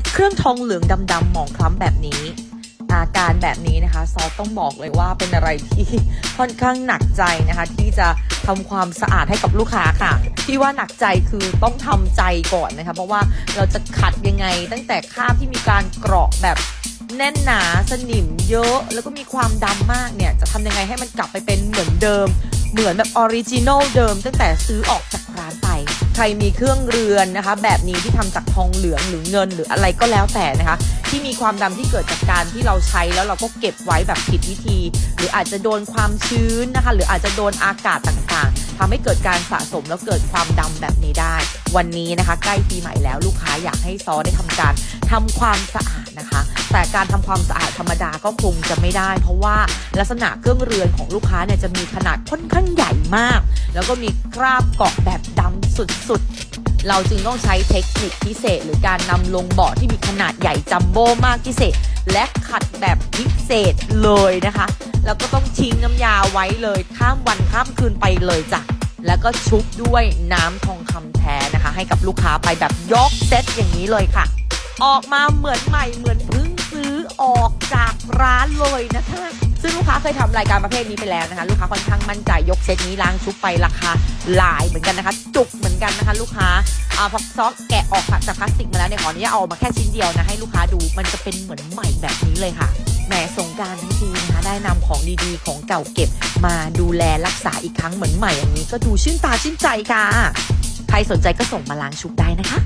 ตเครื่องทองเหลืองดำๆหมองคล้ำแบบนี้ อาการแบบนี้นะคะ ซอสต้องบอกเลยว่าเป็นอะไรที่ค่อนข้างหนักใจนะคะ ที่จะทำความสะอาดให้กับลูกค้าค่ะ ที่ว่าหนักใจคือต้องทำใจก่อนนะคะ เพราะว่าเราจะขัดยังไง ตั้งแต่คราบที่มีการกรอกแบบแน่นหนาสนิมเยอะ แล้วก็มีความดำมากเนี่ย จะทำยังไงให้มันกลับไปเป็นเหมือนเดิม เหมือนแบบออริจินอลเดิม ตั้งแต่ซื้อออกจากร้านไป ใครมีเครื่องเรือนนะคะ แบบนี้ที่ทำจากทองเหลืองหรือเงินหรืออะไรก็แล้วแต่นะคะ ที่มีความดำที่เกิดจากการที่เราใช้แล้วเราก็เก็บไว้แบบผิดวิธี หรืออาจจะโดนความชื้นนะคะ หรืออาจจะโดนอากาศต่างๆทำให้เกิดการสะสมแล้วเกิดความดำแบบนี้ได้ วันนี้นะคะ ใกล้ปีใหม่แล้วลูกค้าอยากให้ซอได้ทำการทำความสะอาดนะคะ แต่การทำความสะอาดธรรมดาก็คงจะไม่ได้ เพราะว่าลักษณะเครื่องเรือนของลูกค้าเนี่ยจะมีขนาดค่อนข้างใหญ่มาก แล้วก็มีคราบเกาะแบบดำสุดๆ เราจึงต้องใช้เทคนิคพิเศษ หรือการนำลงเบาะที่มีขนาดใหญ่จัมโบ้มากพิเศษ และขัดแบบพิเศษเลยนะคะ แล้วก็ต้องทิ้งน้ำยาไว้เลยข้ามวันข้ามคืนไปเลยจ้ะแล้วก็ชุบด้วยน้ำทองคำแท้นะคะ ให้กับลูกค้าไปแบบยกเซตอย่างนี้เลยค่ะ ออกมาเหมือนใหม่เหมือนเพ ออกจากร้านเลยนะคะ ซึ่งลูกค้าเคยทำรายการประเภทนี้ไปแล้วนะคะ ลูกค้าค่อนข้างมั่นใจยกเซตนี้ล้างชุบไปราคาหลายเหมือนกันนะคะ จุกเหมือนกันนะคะ ลูกค้าอาพอซอกแกะออกจากพลาสติกมาแล้วเนี่ยขออนุญาตเอามาแค่ชิ้นเดียวนะให้ลูกค้าดูมันจะเป็นเหมือนใหม่แบบนี้เลยค่ะแหมสงการทั้งทีนะคะได้นำของดีๆ ของเก่าเก็บมาดูแลรักษาอีกครั้งเหมือนใหม่อย่างนี้ก็ดูชื่นตาชื่นใจค่ะ ใครสนใจก็ส่งมาล้างชุบได้นะคะ